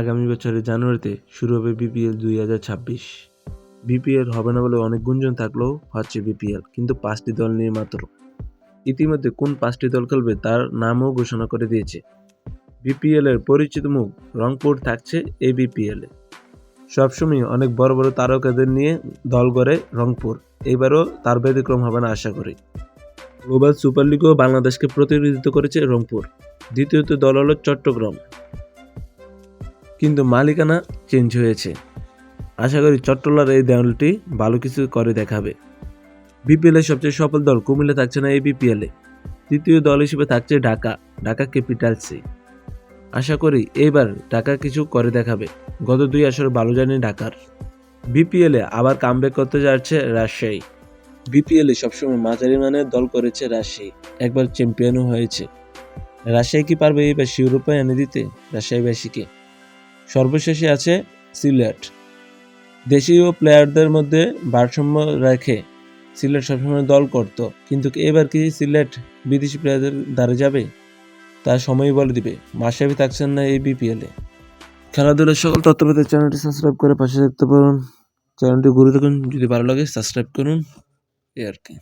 আগামী বছরের জানুয়ারিতে শুরু হবে বিপিএল দুই হাজার ছাব্বিশ। বিপিএল হবে না বলে অনেক গুঞ্জন থাকলেও হচ্ছে বিপিএল, কিন্তু পাঁচটি দল নিয়ে মাত্র। ইতিমধ্যে কোন পাঁচটি দল খেলবে তার নামও ঘোষণা করে দিয়েছে। বিপিএল এর পরিচিত মুখ রংপুর থাকছে এই বিপিএল। এ সবসময় অনেক বড় বড় তারকাদের নিয়ে দল গড়ে রংপুর। এবারও তার ব্যতিক্রম হবে না আশা করি। গ্লোবাল সুপার লিগও বাংলাদেশকে প্রতিনিধিত্ব করেছে রংপুর। দ্বিতীয়ত দল হলো চট্টগ্রাম। কিন্তু মালিকানা চেঞ্জ হয়েছে। আশা করি চট্টলার এই দেওয়ালটি ভালো কিছু করে দেখাবে। বিপিএলের সবচেয়ে সফল দল কুমিল্লা থাকছে না এই বিপিএলে তৃতীয় দল হিসেবে থাকছে ঢাকা ঢাকা ক্যাপিটালসে আশা করি এইবার ঢাকা কিছু করে দেখাবে। গত দুই আসরে ভালো জানি ঢাকার। বিপিএলে আবার কামব্যাক করতে যাচ্ছে রাজশাহী। বিপিএলে সবসময় মাঝারি মানের দল করেছে রাজশাহী। একবার চ্যাম্পিয়নও হয়েছে। রাজশাহী কি পারবে এইবার শিরোপা এনে দিতে? রাজশাহীবাসীকে সর্বশেষে আছে সিলেট। দেশীয় প্লেয়ারদের মধ্যে ভারসাম্য রেখে সিলেট সবসময় দল করত। কিন্তু এবার কি সিলেট বিদেশি প্লেয়ারদের দ্বারা যাবে? তা সময় বলে দিবে। মাসাবি থাকছেন না এই বিপিএলে খেলাধুলার সকল তথ্য চ্যানেলটি সাবস্ক্রাইব করে পাশে থাকতে পারুন। চ্যানেলটি ঘুরে দেখুন। যদি ভালো লাগে সাবস্ক্রাইব করুন। এই আর কি।